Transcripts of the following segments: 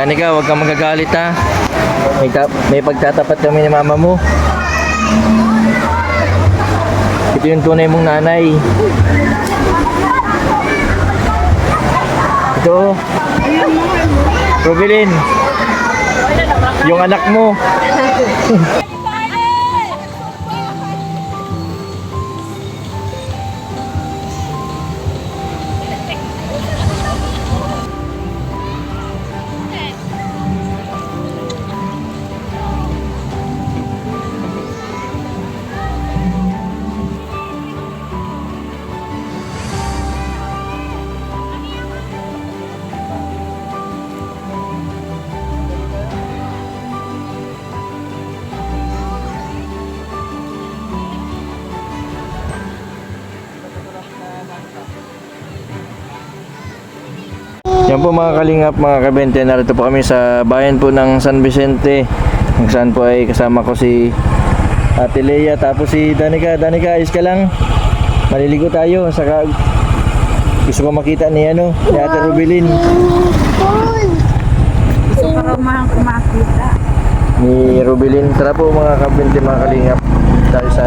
Danica, huwag kang magagalit ha. May, may pagtatapat kami ni mama mo. Ito yung tunay mong nanay. Ito. Rubilin. Yung anak mo. Yan po mga kalingap, mga kabente, narito po kami sa bayan po ng San Vicente. Kung saan po ay kasama ko si Ate Leia, tapos si Danica. Danica, ayos ka lang. Maliligo tayo. Saka gusto ko makita ni ano, ni Ate Rubilin. Gusto ko kumakita. Ni Rubilin. Tara po mga kabente, mga kalingap. Tayo sa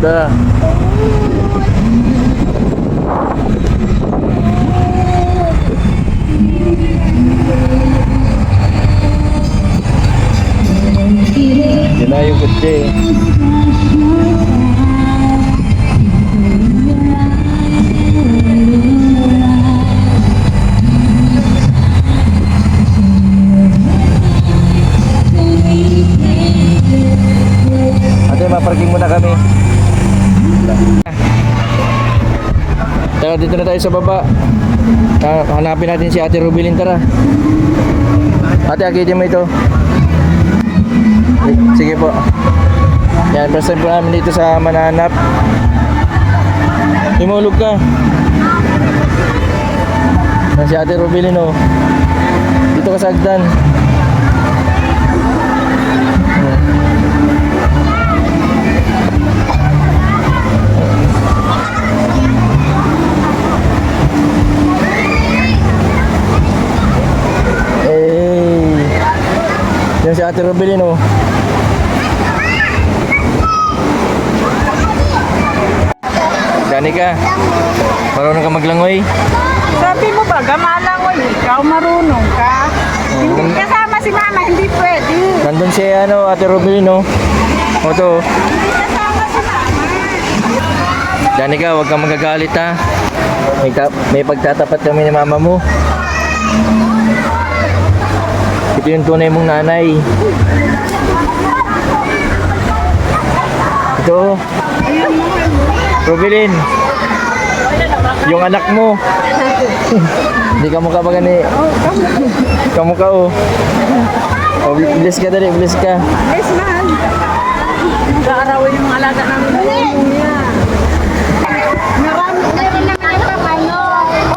Да. Tayo sa baba. Ah, Hanapin natin si Ate Rubilin, tara. Ate, akitin mo ito. Sige po. Yan, first time po namin dito sa Mananap. Timulog ka. Si Ate Rubilin, oh. Dito ka sa Agdan. Ate Rubilin, oh. Danica, marunong ka maglangoy? Sabi mo ba, gamalang mo ikaw marunong ka. Hindi kasama si mama, hindi pwede. Nandun si ano, Ate Rubilin, oh. O to. Danica, huwag kang magagalit ha. May, may pagtatapat kami ni mama mo. Ito yung tunay mong nanay. Ito. Rubilin. Yung anak mo. Hindi ka mukha ba gani? Kamukha oh. Oh, bilis ka dali, bilis ka. Yes, mahal. Nag-aarawin yung alaga namin ng niya. Marami, meron na kayo pa kayo.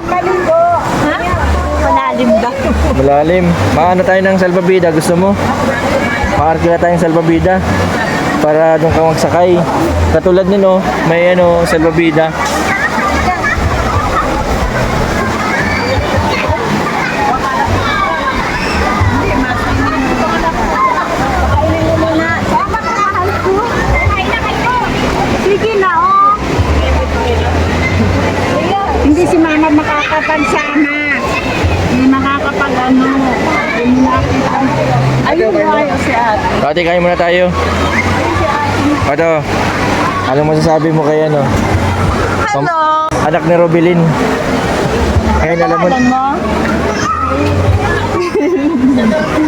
Ang maligo. Ha? Malalim daw. Malalim. Maano tayo ng salbabida, gusto mo? Maarkila tayong salbabida para doon ka magsakay. Katulad nino, may ano, salbabida. Kainin mo muna. Tama ano. Ayun mo si ate. Ate, kain muna tayo. Ato, anong masasabi mo kay ano? Hello. Anak ni Robilin. Ngayon alam mo, Alam mo?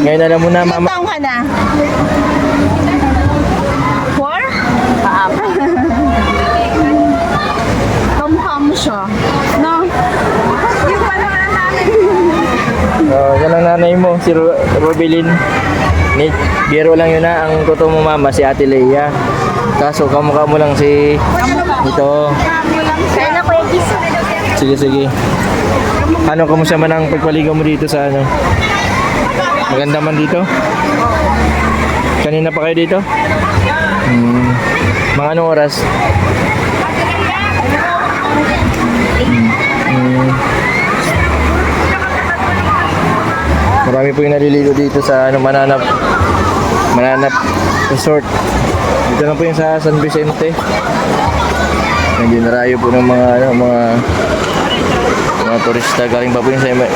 ngayon alam mo na Ilang mama. taong ka na? Four? Paapat. Kamukha mo siya. No? Yung pala namin. Oh, yan ang nanay mo, si Ro- Robilin. Ni, biro lang yun na. Ang totoo mo mama, si Ate Leia. Kaso kamukha mo lang si... Ito. Kaya na Kuya Gis. Sige, sige. Ano, kamusta man ang pagpaligaw mo dito sa ano? Maganda man dito? Kanina pa kayo dito? Hmm. Mga anong oras? Marami po yung naliligo dito sa ano, Mananap Mananap Resort. Dito na po yung sa San Vicente. Narayo po ng mga ano, mga mga turista galing pa po yung sa iba.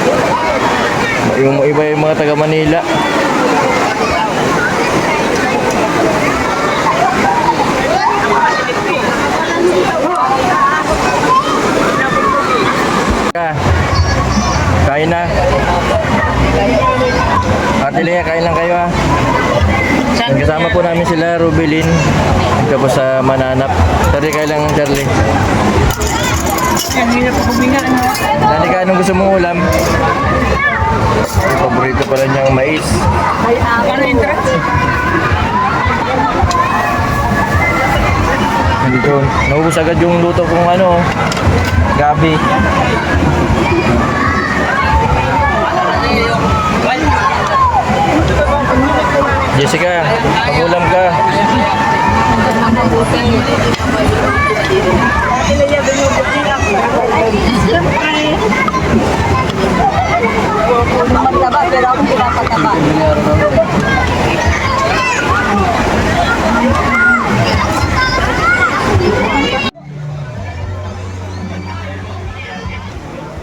Yung iba yung mga taga Manila. Ka. Kain na. Ate Lea, kain lang kayo ha. Kasama po namin sila, Rubilin. Tapos sa Mananap. Charlie, kain lang Charlie. Kanina pa huminga. Ano? Nani ka, anong gusto mong ulam? Paborito pala niyang mais. Ano interest? Nandito, naubos agad yung luto kong ano, gabi. Jessica, pangulam ka. Magtaba, pero.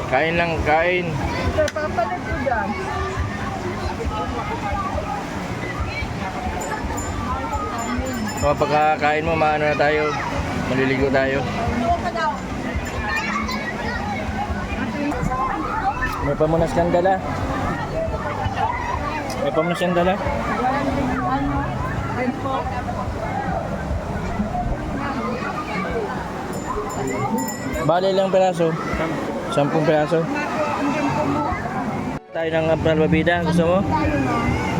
Kain lang, kain. Papalit ko Kapag pagkakain mo, maano na tayo. Maliligo tayo. May pamunas kang dala. May pamunas kang dala. Bali lang peraso. Sampung peraso. Tayo ng Palbabida. Gusto mo?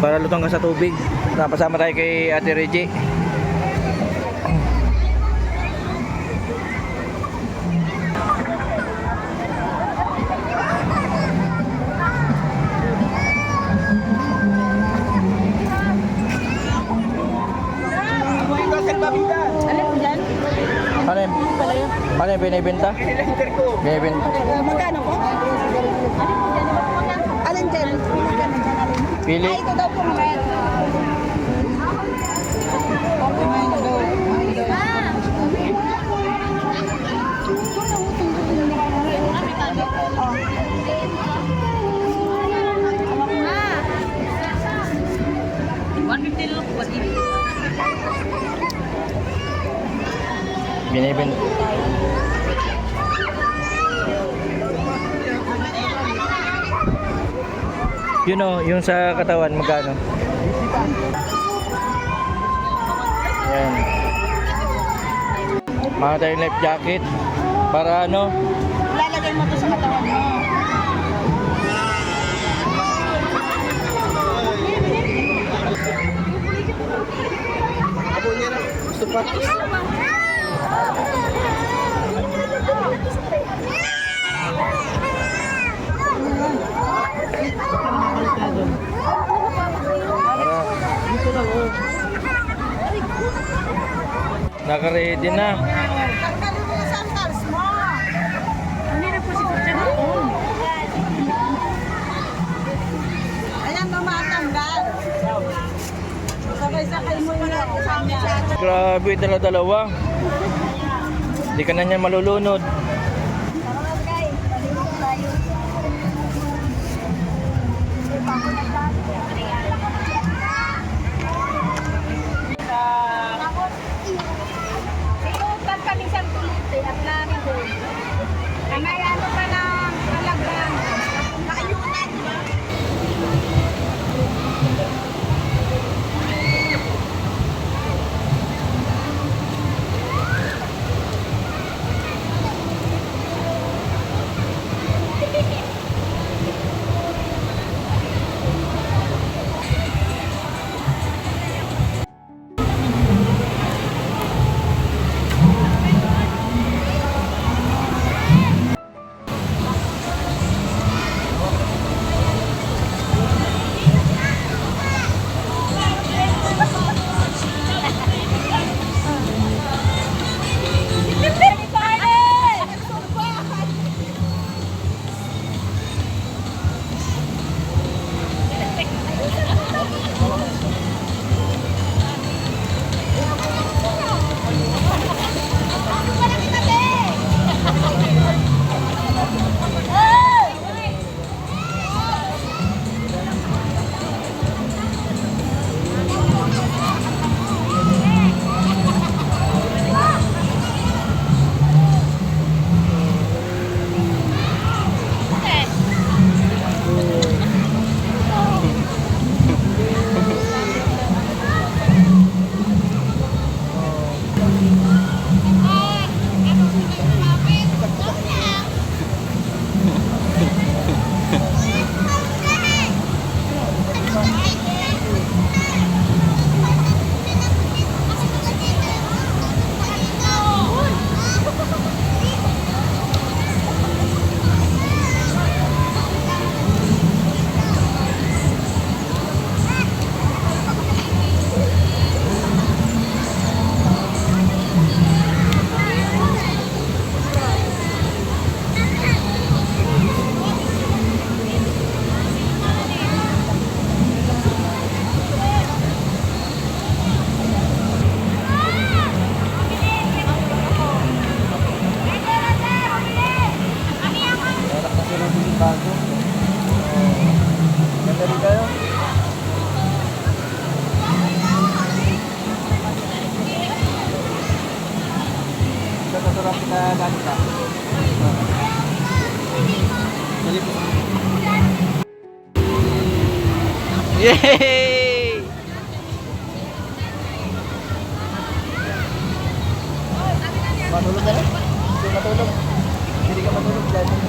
Para lutong ka sa tubig. Napasama tayo kay Ate Reggie. Ano yung binibenta? Binibenta. Magkano po? Alin dyan? Pili. Ay, ito daw po mga Yun o, yung sa katawan, magkano? Yan. Mga tayong life jacket. Para ano? Naka-ready na. Tanggalin mo yung sandals mo. Hindi na po si Kutya doon. Ayan, tumatanggal. Sabay-sakay mo yung kasama. Grabe, dala-dalawa. Hindi ka na niya malulunod. Yay! Matulog na? Hindi matulog. Hindi ka matulog dyan.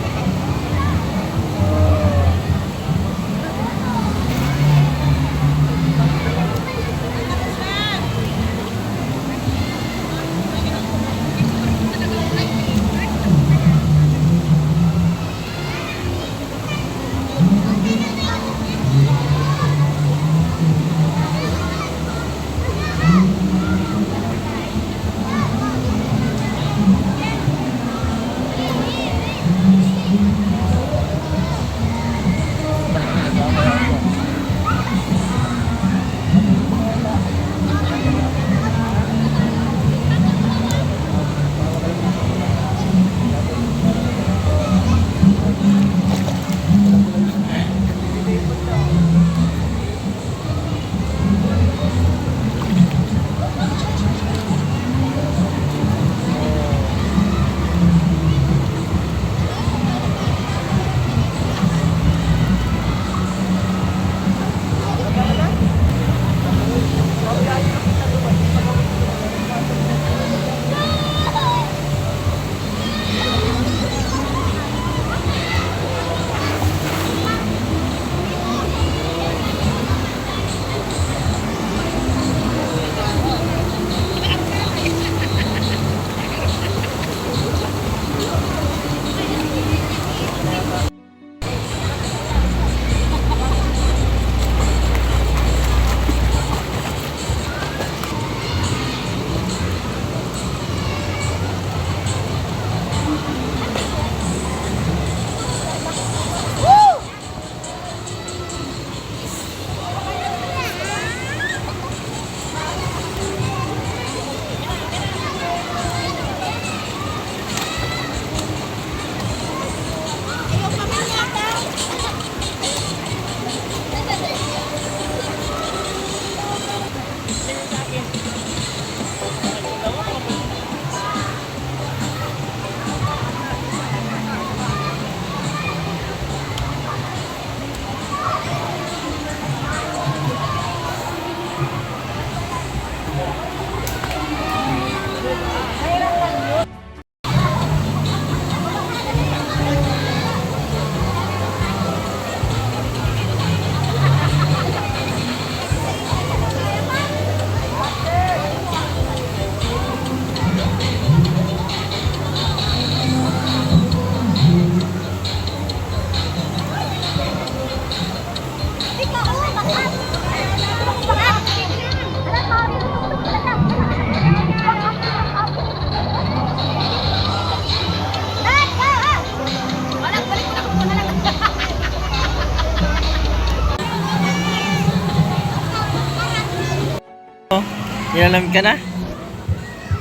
Nilalamig ka na?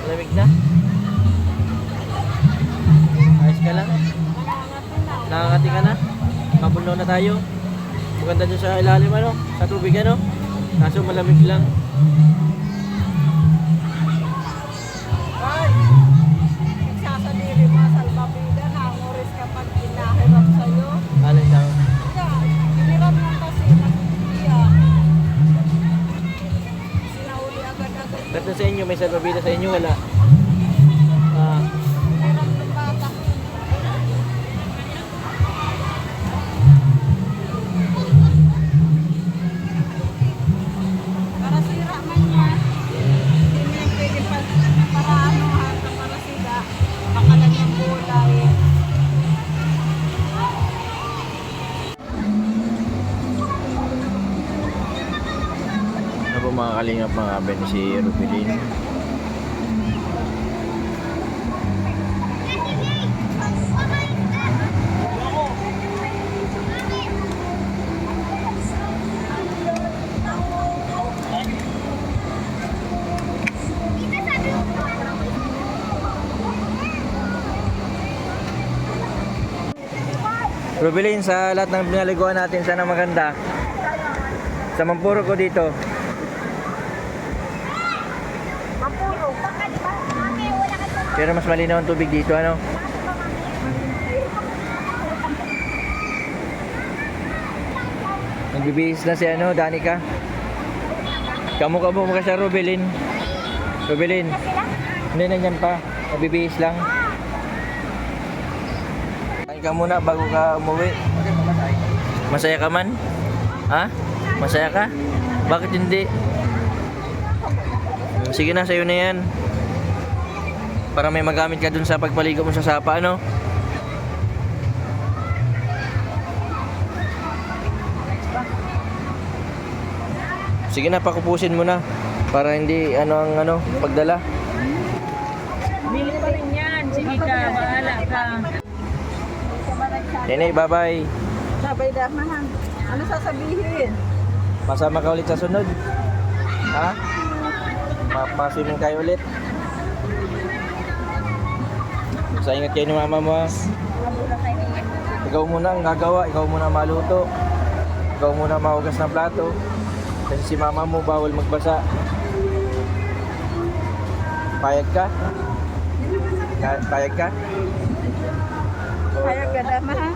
Malamig na? Ayos ka lang? Nakakati ka na? Papulo na tayo? Maganda dyan sa ilalim ano? Sa tubig ano? Kaso malamig lang. Ba't na sa inyo? May salbabida sa inyo? Wala. Mga ben si Rupilin? Rubilin, sa lahat ng pinaliguan natin, sana maganda. Sa Mampuro ko dito, Mapuro. Baka di ba? Mami, wala ka sa Pero mas malinaw ang tubig dito, ano? Nagbibihis na si ano, Danica. Kamu-kamu mo siya, Rubelin. Rubelin. Hindi, nandyan pa. Nagbibihis lang. Kain ka muna bago ka umuwi. Masaya ka man? Ha? Masaya ka? Bakit hindi? Sige na, sa'yo na yan. Para may magamit ka dun sa pagpaligo mo sa sapa, ano? Sige na, pakupusin mo na. Para hindi, ano ang ano, pagdala. Bili pa rin yan. Sige ka, bahala ka. Nene, bye-bye. Sabay damahan. Ano sasabihin? Masama ka ulit sa sunod. Ha? Mapaswimming kayo ulit. Sa ingat kayo ni mama mo ha. Ikaw muna ang gagawa, ikaw muna maluto. Ikaw muna mahugas ng plato. Kasi si mama mo bawal magbasa. Payag ka? Ka- Payag ka? Kaya ka damahan.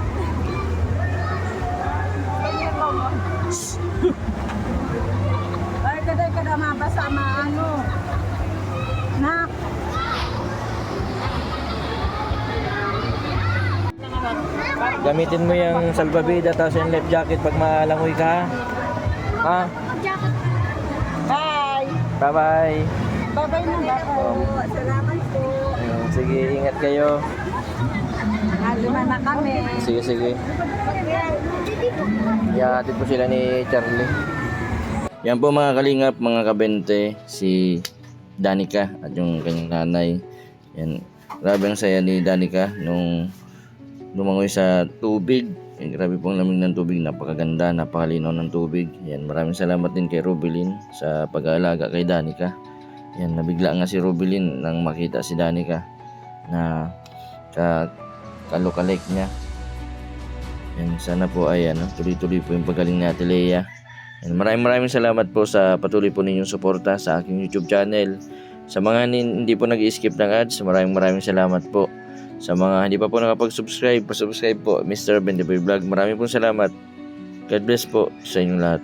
Kaya ka dahil ka damahan ba sa ano? Gamitin mo yung salbabida tapos yung life jacket pag malangoy ka. Ha? Bye. Bye-bye. Bye-bye na bye. Salamat po. Sige, ingat kayo. Nalima na kami. Sige, sige. Iyahatid po sila ni Charlie. Yan po mga kalingap, mga kabente, si Danica at yung kanyang nanay. Yan, grabe ang saya ni Danica nung lumangoy sa tubig. Yan, grabe pong lamig ng tubig, napakaganda, napakalinaw ng tubig. Yan, maraming salamat din kay Rubilin sa pag-aalaga kay Danica. Yan, nabigla nga si Rubilin nang makita si Danica na ka kalokalik niya. Yan, sana po ay ano, tuloy-tuloy po yung pagaling ni Ate Lea. Yan, maraming maraming salamat po sa patuloy po ninyong suporta sa aking YouTube channel. Sa mga hindi po nag-skip ng ads, maraming maraming salamat po. Sa mga hindi pa po nakapag-subscribe, pa-subscribe po, Mr. Bendiboy Vlog. Maraming pong salamat. God bless po sa inyong lahat.